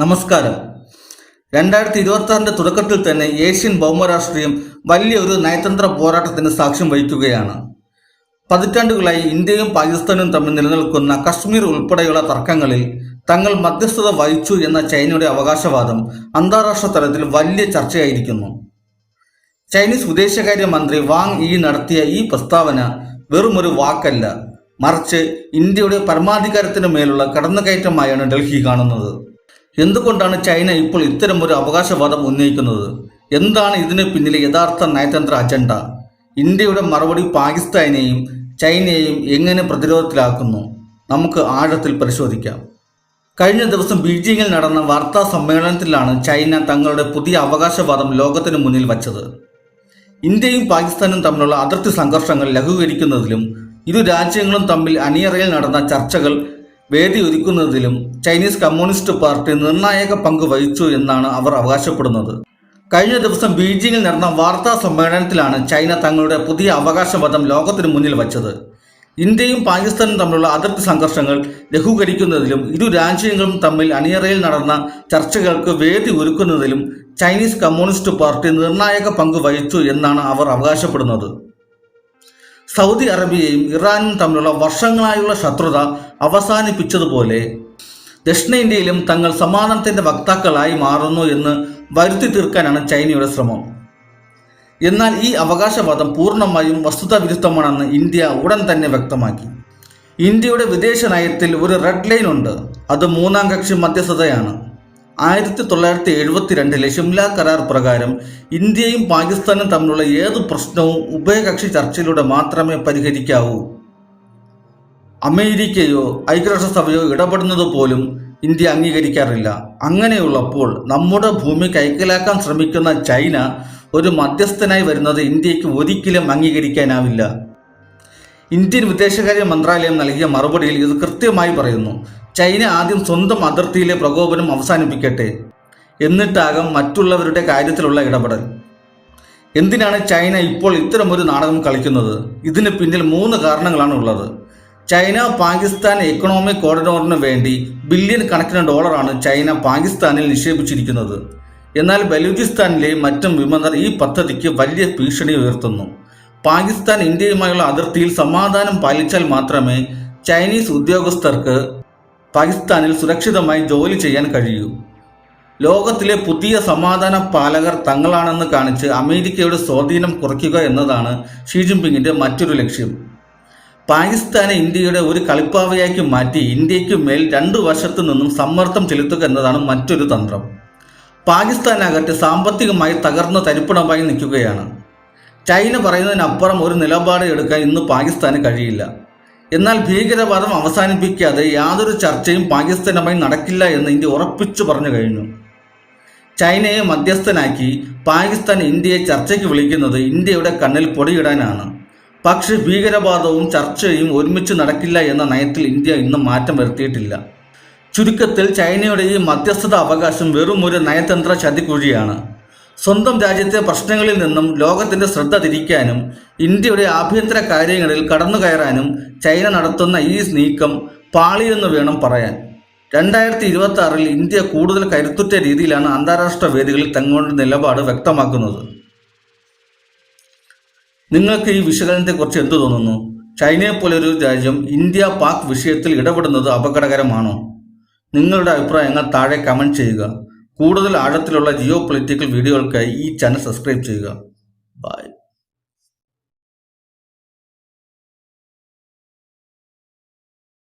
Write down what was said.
നമസ്കാരം. രണ്ടായിരത്തി ഇരുപത്തി തുടക്കത്തിൽ തന്നെ ഏഷ്യൻ ഭൗമരാഷ്ട്രീയം വലിയൊരു നയതന്ത്ര പോരാട്ടത്തിന് സാക്ഷ്യം വഹിക്കുകയാണ്. പതിറ്റാണ്ടുകളായി ഇന്ത്യയും പാകിസ്ഥാനും തമ്മിൽ നിലനിൽക്കുന്ന കശ്മീർ ഉൾപ്പെടെയുള്ള തർക്കങ്ങളിൽ തങ്ങൾ മധ്യസ്ഥത വഹിച്ചു എന്ന ചൈനയുടെ അവകാശവാദം അന്താരാഷ്ട്ര തലത്തിൽ വലിയ ചർച്ചയായിരിക്കുന്നു. ചൈനീസ് വിദേശകാര്യ മന്ത്രി വാങ് ഈ നടത്തിയ ഈ പ്രസ്താവന വെറുമൊരു വാക്കല്ല. മറിച്ച് ഇന്ത്യയുടെ പരമാധികാരത്തിന് മേലുള്ള കടന്നുകയറ്റമായാണ് ഡൽഹി കാണുന്നത്. എന്തുകൊണ്ടാണ് ചൈന ഇപ്പോൾ ഇത്തരമൊരു അവകാശവാദം ഉന്നയിക്കുന്നത്? എന്താണ് ഇതിന് പിന്നിലെ യഥാർത്ഥ നയതന്ത്ര അജണ്ട? ഇന്ത്യയുടെ മറുപടി പാകിസ്ഥാനെയും ചൈനയെയും എങ്ങനെ പ്രതിരോധത്തിലാക്കുന്നു? നമുക്ക് ആഴത്തിൽ പരിശോധിക്കാം. കഴിഞ്ഞ ദിവസം ബീജിംഗിൽ നടന്ന വാർത്താ സമ്മേളനത്തിലാണ് ചൈന തങ്ങളുടെ പുതിയ അവകാശവാദം ലോകത്തിന് മുന്നിൽ വച്ചത്. ഇന്ത്യയും പാകിസ്ഥാനും തമ്മിലുള്ള അതിർത്തി സംഘർഷങ്ങൾ ലഘൂകരിക്കുന്നതിലും ഇരു രാജ്യങ്ങളും തമ്മിൽ അണിയറയിൽ നടന്ന ചർച്ചകൾ വേദിയൊരുക്കുന്നതിലും ചൈനീസ് കമ്മ്യൂണിസ്റ്റ് പാർട്ടി നിർണായക പങ്ക് വഹിച്ചു എന്നാണ് അവർ അവകാശപ്പെടുന്നത്. കഴിഞ്ഞ ദിവസം ബീജിംഗിൽ നടന്ന വാർത്താ സമ്മേളനത്തിലാണ് ചൈന തങ്ങളുടെ പുതിയ അവകാശവാദം ലോകത്തിന് മുന്നിൽ വച്ചത്. ഇന്ത്യയും പാകിസ്ഥാനും തമ്മിലുള്ള അതിർത്തി സംഘർഷങ്ങൾ ലഘൂകരിക്കുന്നതിലും ഇരു രാജ്യങ്ങളും തമ്മിൽ അണിയറയിൽ നടന്ന ചർച്ചകൾക്ക് വേദി ഒരുക്കുന്നതിലും ചൈനീസ് കമ്മ്യൂണിസ്റ്റ് പാർട്ടി നിർണായക പങ്ക് വഹിച്ചു എന്നാണ് അവർ അവകാശപ്പെടുന്നത്. സൗദി അറേബ്യയും ഇറാനും തമ്മിലുള്ള വർഷങ്ങളായുള്ള ശത്രുത അവസാനിപ്പിച്ചതുപോലെ ദക്ഷിണേന്ത്യയിലും തങ്ങൾ സമാധാനത്തിന്റെ വക്താക്കളായി മാറുന്നു എന്ന് വരുത്തി തീർക്കാനാണ് ചൈനയുടെ ശ്രമം. എന്നാൽ ഈ അവകാശവാദം പൂർണമായും വസ്തുതാവിരുദ്ധമാണെന്ന് ഇന്ത്യ ഉടൻ തന്നെ വ്യക്തമാക്കി. ഇന്ത്യയുടെ വിദേശ നയത്തിൽ ഒരു റെഡ് ലൈൻ ഉണ്ട്. അത് മൂന്നാം കക്ഷി മധ്യസ്ഥതയാണ്. ആയിരത്തി തൊള്ളായിരത്തി എഴുപത്തിരണ്ടിലെ ഷിംല കരാർ പ്രകാരം ഇന്ത്യയും പാകിസ്ഥാനും തമ്മിലുള്ള ഏത് പ്രശ്നവും ഉഭയകക്ഷി ചർച്ചയിലൂടെ മാത്രമേ പരിഹരിക്കാവൂ. അമേരിക്കയോ ഐക്യരാഷ്ട്രസഭയോ ഇടപെടുന്നത് പോലും ഇന്ത്യ അംഗീകരിക്കാറില്ല. അങ്ങനെയുള്ളപ്പോൾ നമ്മുടെ ഭൂമി കൈക്കലാക്കാൻ ശ്രമിക്കുന്ന ചൈന ഒരു മധ്യസ്ഥനായി വരുന്നത് ഇന്ത്യയ്ക്ക് ഒരിക്കലും അംഗീകരിക്കാനാവില്ല. ഇന്ത്യൻ വിദേശകാര്യ മന്ത്രാലയം നൽകിയ മറുപടിയിൽ ഇത് കൃത്യമായി പറയുന്നു. ചൈന ആദ്യം സ്വന്തം അതിർത്തിയിലെ പ്രകോപനം അവസാനിപ്പിക്കട്ടെ. എന്നിട്ടാകും മറ്റുള്ളവരുടെ കാര്യത്തിലുള്ള ഇടപെടൽ. എന്തിനാണ് ചൈന ഇപ്പോൾ ഇത്തരമൊരു നാടകം കളിക്കുന്നത്? ഇതിന് പിന്നിൽ മൂന്ന് കാരണങ്ങളാണ് ഉള്ളത്. ചൈന പാകിസ്ഥാൻ എക്കണോമിക് കോറിഡോറിന് വേണ്ടി ബില്യൺ കണക്കിന് ഡോളറാണ് ചൈന പാകിസ്ഥാനിൽ നിക്ഷേപിച്ചിരിക്കുന്നത്. എന്നാൽ ബലൂചിസ്ഥാനിലെ മറ്റും വിമതർ ഈ പദ്ധതിക്ക് വലിയ ഭീഷണി ഉയർത്തുന്നു. പാകിസ്ഥാൻ ഇന്ത്യയുമായുള്ള അതിർത്തിയിൽ സമാധാനം പാലിച്ചാൽ മാത്രമേ ചൈനീസ് ഉദ്യോഗസ്ഥർക്ക് പാകിസ്ഥാനിൽ സുരക്ഷിതമായി ജോലി ചെയ്യാൻ കഴിയൂ. ലോകത്തിലെ പുതിയ സമാധാന പാലകർ തങ്ങളാണെന്ന് കാണിച്ച് അമേരിക്കയുടെ സ്വാധീനം കുറയ്ക്കുക എന്നതാണ് ഷീ ജിൻപിങ്ങിന്റെ മറ്റൊരു ലക്ഷ്യം. പാകിസ്ഥാനെ ഇന്ത്യയുടെ ഒരു കളിപ്പാവയാക്കി മാറ്റി ഇന്ത്യയ്ക്ക് മേൽ രണ്ടു വശത്തു നിന്നും സമ്മർദ്ദം ചെലുത്തുക എന്നതാണ് മറ്റൊരു തന്ത്രം. പാകിസ്ഥാനാകട്ടെ സാമ്പത്തികമായി തകർന്ന തരിപ്പണമായി നിൽക്കുകയാണ്. ചൈന പറയുന്നതിനപ്പുറം ഒരു നിലപാട് എടുക്കാൻ ഇന്ന് പാകിസ്ഥാന് കഴിയില്ല. എന്നാൽ ഭീകരവാദം അവസാനിപ്പിക്കാതെ യാതൊരു ചർച്ചയും പാകിസ്ഥാനുമായി നടക്കില്ല എന്ന് ഇന്ത്യ ഉറപ്പിച്ചു പറഞ്ഞു കഴിഞ്ഞു. ചൈനയെ മധ്യസ്ഥനാക്കി പാകിസ്ഥാൻ ഇന്ത്യയെ ചർച്ചയ്ക്ക് വിളിക്കുന്നത് ഇന്ത്യയുടെ കണ്ണിൽ പൊടിയിടാനാണ്. പക്ഷേ ഭീകരവാദവും ചർച്ചയും ഒരുമിച്ച് നടക്കില്ല എന്ന നയത്തിൽ ഇന്ത്യ ഇന്നും മാറ്റം വരുത്തിയിട്ടില്ല. ചുരുക്കത്തിൽ ചൈനയുടെ ഈ മധ്യസ്ഥത അവകാശം വെറും ഒരു നയതന്ത്ര ചതിക്കുഴിയാണ്. സ്വന്തം രാജ്യത്തെ പ്രശ്നങ്ങളിൽ നിന്നും ലോകത്തിന്റെ ശ്രദ്ധ തിരിക്കാനും ഇന്ത്യയുടെ ആഭ്യന്തര കാര്യങ്ങളിൽ കടന്നുകയറാനും ചൈന നടത്തുന്ന ഈ നീക്കം പാളിയെന്ന് വേണം പറയാൻ. രണ്ടായിരത്തി ഇരുപത്തി ആറിൽ ഇന്ത്യ കൂടുതൽ കരുത്തുറ്റ രീതിയിലാണ് അന്താരാഷ്ട്ര വേദികളിൽ തങ്ങളുടെ നിലപാട് വ്യക്തമാക്കുന്നത്. നിങ്ങൾക്ക് ഈ വിശകലനത്തെക്കുറിച്ച് എന്തു തോന്നുന്നു? ചൈനയെ പോലൊരു രാജ്യം ഇന്ത്യ പാക് വിഷയത്തിൽ ഇടപെടുന്നത് അപകടകരമാണോ? നിങ്ങളുടെ അഭിപ്രായങ്ങൾ താഴെ കമന്റ് ചെയ്യുക. കൂടുതൽ ആഴത്തിലുള്ള ജിയോ പൊളിറ്റിക്കൽ വീഡിയോകൾക്കായി ഈ ചാനൽ സബ്സ്ക്രൈബ് ചെയ്യുക.